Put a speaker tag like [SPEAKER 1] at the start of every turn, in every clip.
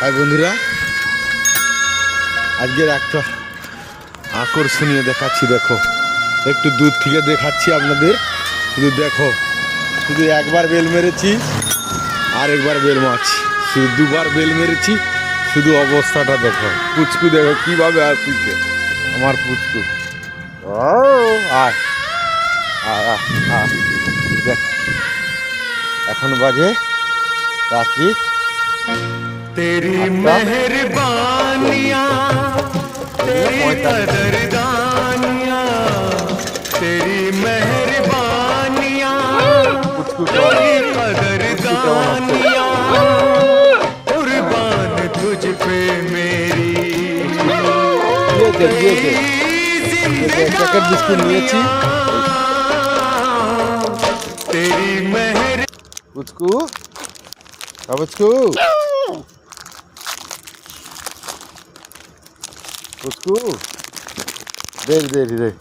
[SPEAKER 1] High বন্ধুরা, আজকের একটা আকর্ষণীয় দেখাচ্ছি, দেখো। একটু দূর থেকে দেখাচ্ছি আপনাদের। শুধু দেখো, শুধু একবার বেল মেরেছি আর একবার বেল মারছি। শুধু দুবার বেল মেরেছি, শুধু অবস্থাটা দেখো। পুচকু দেখো, কীভাবে আসছে আমার পুচকু। আয়। দেখ, এখন বাজে রাত্রি।
[SPEAKER 2] तेरी मेहरबानिया तेरी कदरदानिया तेरी मेहरबानिया तेरी कदरदानिया। कुर्बान तुझ पे मेरी। तेरी मेहर
[SPEAKER 1] उसको अब उसको পুচকু দেখ দেখ দেখ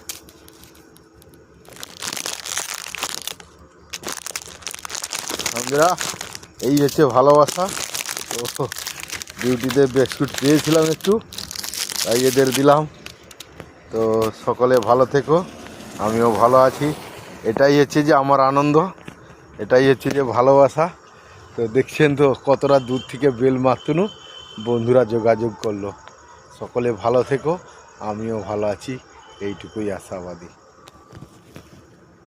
[SPEAKER 1] বন্ধুরা এই হচ্ছে ভালোবাসা তো ডিউটিতে বিস্কুট পেয়েছিলাম একটু, তাই এদের দিলাম। তো সকলে ভালো থেকো, আমিও ভালো আছি। এটাই হচ্ছে যে আমার আনন্দ, এটাই হচ্ছে যে ভালোবাসা। তো দেখছেন তো কতটা দূর থেকে বেল মারতুনু, বন্ধুরা যোগাযোগ করল। সকলে ভালো থেকো আমিও ভালো আছি এইটুকুই আশাবাদী।